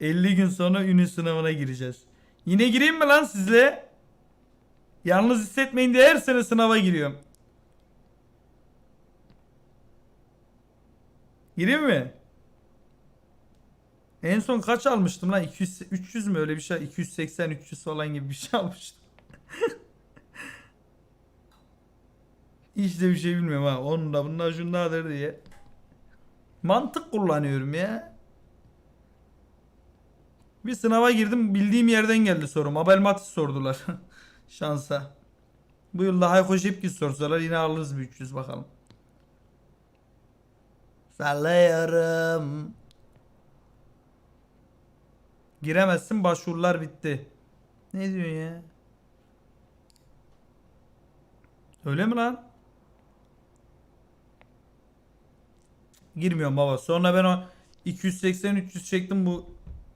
50 gün sonra ünü sınavına gireceğiz. Yine gireyim mi lan sizle? Yalnız hissetmeyin diye her sene sınava giriyorum. Gireyim mi? En son kaç almıştım lan? 200 300 mü öyle bir şey? 280 300 falan gibi bir şey almıştım. Hiç de bir şey bilmiyorum ha. Onun da bundan şundadır diye. Mantık kullanıyorum ya. Bir sınava girdim bildiğim yerden geldi soru. Mabel Matiz sordular. Şansa. Bu yılda Hayko Şipkis sorsalar yine alırız bir 300 bakalım. Sallıyorum. Giremezsin başvurular bitti. Ne diyorsun ya? Öyle mi lan? Girmiyorum baba. Sonra ben o 280-300 çektim bu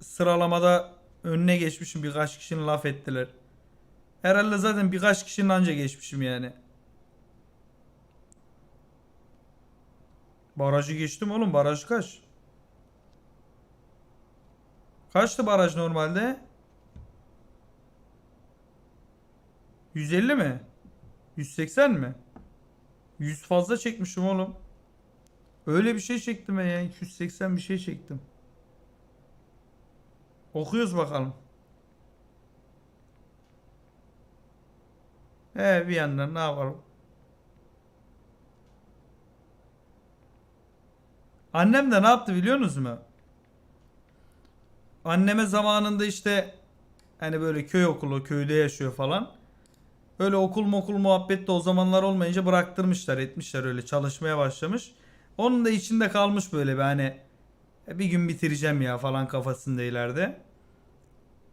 sıralamada önüne geçmişim. Birkaç kişinin laf ettiler. Herhalde zaten birkaç kişinin anca geçmişim yani. Barajı geçtim oğlum. Baraj kaç? Kaçtı baraj normalde? 150 mi? 180 mi? 100 fazla çekmişim oğlum. Öyle bir şey çektim ya. 280 bir şey çektim. Okuyoruz bakalım. He bir yandan ne yapalım? Annem de ne yaptı biliyor musunuz mu? Anneme zamanında işte hani böyle köy okulu, köyde yaşıyor falan. Öyle okul mokul muhabbet de o zamanlar olmayınca bıraktırmışlar, etmişler öyle çalışmaya başlamış. Onun da içinde kalmış böyle bir hani "E, bir gün bitireceğim ya falan kafasında ileride.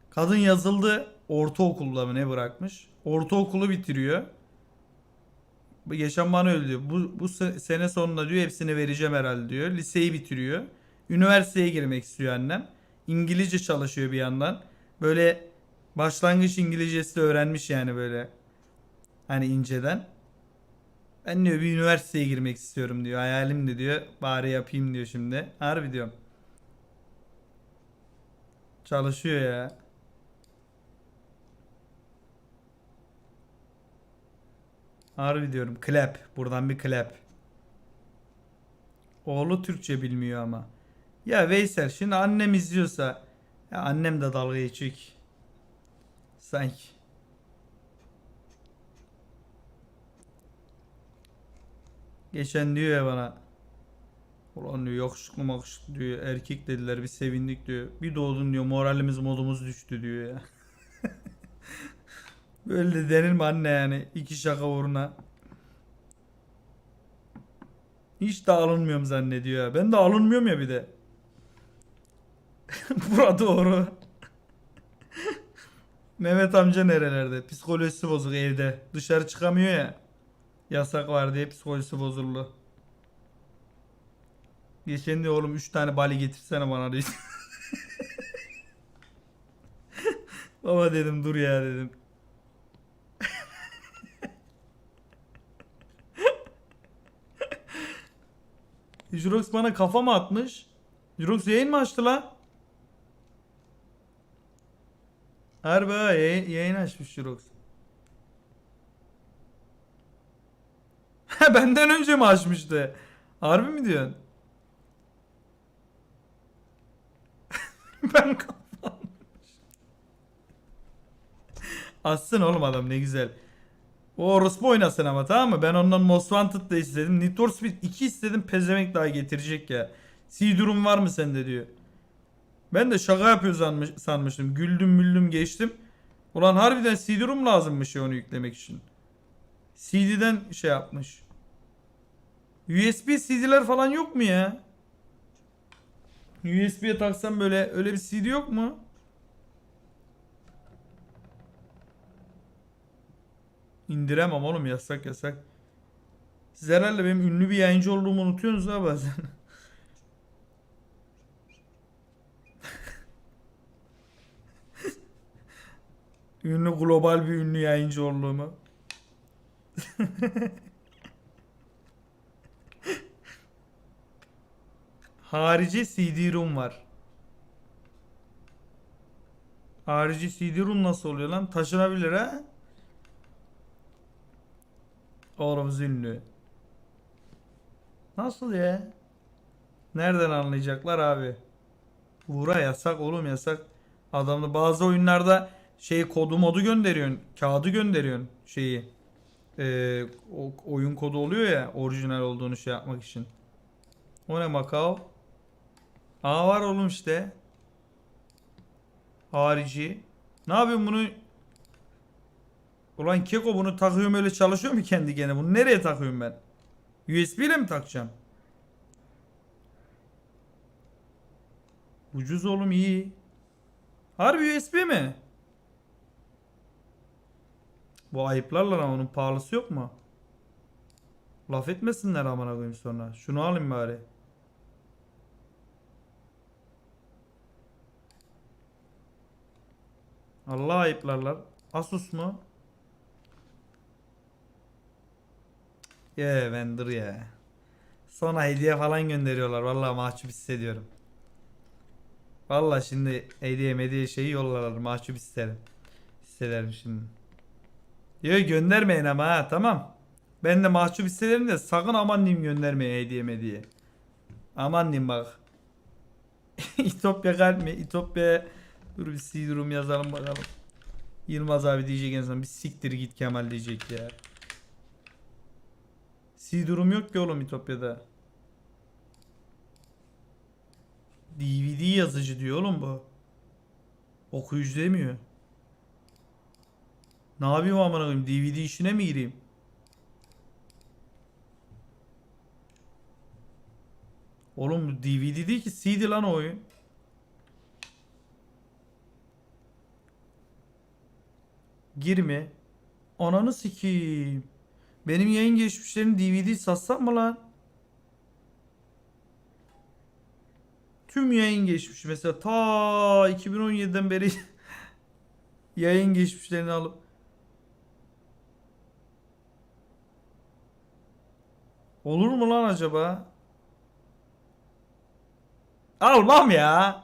Kadın yazıldı ortaokulda mı ne bırakmış? Ortaokulu bitiriyor. Bu Geçen bana öyle diyor. Bu, bu se- sene sonunda diyor hepsini vereceğim herhalde diyor. Liseyi bitiriyor. Üniversiteye girmek istiyor annem. İngilizce çalışıyor bir yandan. Böyle başlangıç İngilizcesi de öğrenmiş yani böyle. Hani inceden. Ben diyor bir üniversiteye girmek istiyorum diyor. Hayalim de diyor. Bari yapayım diyor şimdi. Harbi diyorum. Çalışıyor ya. Harbi diyorum. Clap. Buradan bir clap. Oğlu Türkçe bilmiyor ama. Ya Veysel şimdi annem izliyorsa ya annem de dalga geçiyor ki. Sanki. Geçen diyor ya bana. Ulan diyor yakışıklı makışıklı diyor. Erkek dediler bir sevindik diyor. Bir doğdun diyor moralimiz modumuz düştü diyor ya. Böyle de denir mi anne yani? İki şaka uğruna. Hiç de alınmıyorum zannediyor ya. Ben de alınmıyorum ya bir de. Bura doğru. Mehmet amca nerelerde? Psikolojisi bozuk evde. Dışarı çıkamıyor ya. Yasak var diye psikolojisi bozuldu. Geçen diyor oğlum 3 tane bali getirsene bana diyor. Baba dedim dur ya dedim. Jurox bana kafa mı atmış? Jurox yayın mı açtı lan? Harbi ha yayın, yayın açmış Jurox. Benden önce mi açmıştı? Harbi mi diyorsun? ben kafa Assın oğlum adam ne güzel. O orospu oynasın ama tamam mı? Ben ondan Most Wanted da istedim. Need for Speed 2 istedim. Pezevenk daha getirecek ya. C durum var mı sende diyor. Ben de şaka yapıyor sanmış, sanmıştım. Güldüm müldüm geçtim. Ulan harbiden C durum lazımmış ya onu yüklemek için. CD'den şey yapmış. USB CD'ler falan yok mu ya? USB'ye taksam böyle öyle bir CD yok mu? İndiremem oğlum yasak yasak. Siz herhalde benim ünlü bir yayıncı olduğumu unutuyorsunuz ha bazen. ünlü global bir ünlü yayıncı olduğumu. Harici CD-ROM var. Harici CD-ROM nasıl oluyor lan? Taşınabilir ha? Oğlum zünlü. Nasıl ya? Nereden anlayacaklar abi? Vura yasak oğlum yasak. Adamda bazı oyunlarda şey kodu modu gönderiyorsun. Kağıdı gönderiyorsun şeyi. Ee, oyun kodu oluyor ya orijinal olduğunu şey yapmak için. O ne Macau? Aa var oğlum işte. Harici. Ne yapıyorsun bunu? Ulan Keko bunu takıyorum öyle çalışıyor mu kendi gene? Bunu nereye takıyorum ben? USB ile mi takacağım? Ucuz oğlum iyi. Harbi USB mi? Bu ayıplarla lan onun pahalısı yok mu? Laf etmesinler amına koyayım sonra. Şunu alayım bari. Allah ayıplarlar. Asus mu? Ye Vendor ya. Sonra hediye falan gönderiyorlar. Vallahi mahcup hissediyorum. Vallahi şimdi hediye hediye şeyi yollarlar. Mahcup isterim. Hissederim şimdi. Yok göndermeyin ama ha tamam. Ben de mahcup hissederim de sakın aman diyeyim göndermeyin hediye hediye. Aman diyeyim bak. İtopya kalp mi? İtopya dur bir C durum yazalım bakalım. Yılmaz abi diyecek en son bir siktir git Kemal diyecek ya. C durum yok ki oğlum İtopya'da. DVD yazıcı diyor oğlum bu. Okuyucu demiyor. Ne yapayım amına koyayım? DVD işine mi gireyim? Oğlum DVD değil ki CD lan o oyun. Girme. Ananı sikeyim. Benim yayın geçmişlerini DVD satsam mı lan? Tüm yayın geçmiş mesela ta 2017'den beri yayın geçmişlerini alıp Olur mu lan acaba? Almam ya.